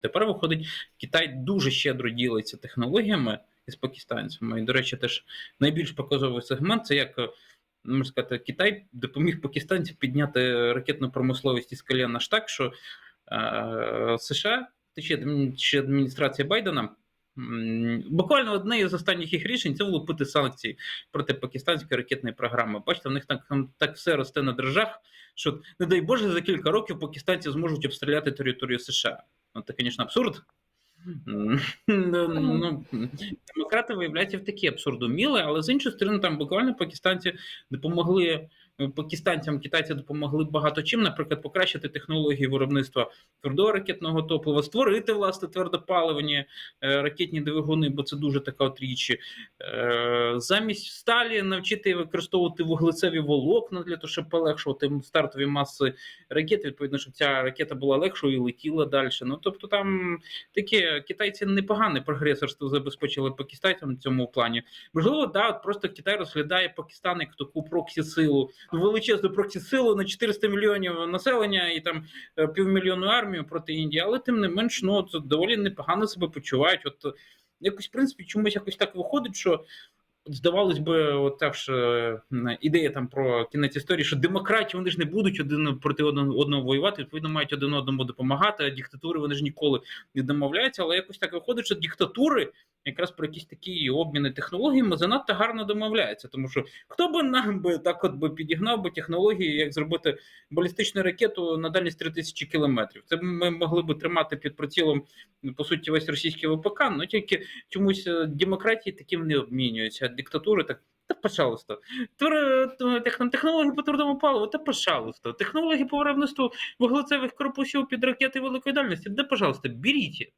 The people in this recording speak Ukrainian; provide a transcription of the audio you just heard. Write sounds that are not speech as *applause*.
Тепер виходить, Китай дуже щедро ділиться технологіями із пакистанцями. І, до речі, теж найбільш показовий сегмент це як. Можна сказати, Китай допоміг пакистанцям підняти ракетну промисловість із колін аж так, що е, США, ще адміністрація Байдена, буквально одне із останніх їх рішень це влупити санкції проти пакистанської ракетної програми. Бачите, в них так, так все росте на дрожжах, що, не дай Боже, за кілька років пакистанці зможуть обстріляти територію США. Це, звісно, абсурд. *laughs* Ну, демократи виявляються в такі абсурдоміли, але з іншої сторони, там буквально пакистанці допомогли пакистанцям, китайці допомогли багато чим, наприклад, покращити технології виробництва твердого ракетного топлива, створити власне твердопаливні е, ракетні двигуни, бо це дуже така от річ. Е, Замість сталі навчити використовувати вуглецеві волокна для того, щоб полегшувати стартові маси ракет. Відповідно, щоб ця ракета була легшою і летіла далі. Ну тобто, там таке китайці непогане прогресорство забезпечили пакистанцям в цьому плані. Можливо, да, от просто Китай розглядає Пакистан як таку проксі-силу, ну, величезну проксі-силу на 400 мільйонів населення і там е, півмільйонну армію проти Індії, але тим не менш, ну от доволі непогано себе почувають. От е, якось, в принципі, чомусь якось так виходить, що. Здавалось би, от так ж е, ідея там про кінець історії, що демократії вони ж не будуть один проти одного воювати, відповідно, мають один одному допомагати, а диктатури вони ж ніколи не домовляються. Але якось так виходить, що диктатури якраз про якісь такі обміни технологіями занадто гарно домовляються. Тому що хто би нам би так от би підігнав би технології, як зробити балістичну ракету на дальність 3000 кілометрів? Це ми могли би тримати під прицілом по суті весь російський ВПК, але тільки чомусь е, демократії таким не обмінюються, а диктатури так. Та пожалуйста, технології по твердому паливу, та пожалуйста, технології по виробництву вуглецевих корпусів під ракети великої дальності, да, пожалуйста, беріть.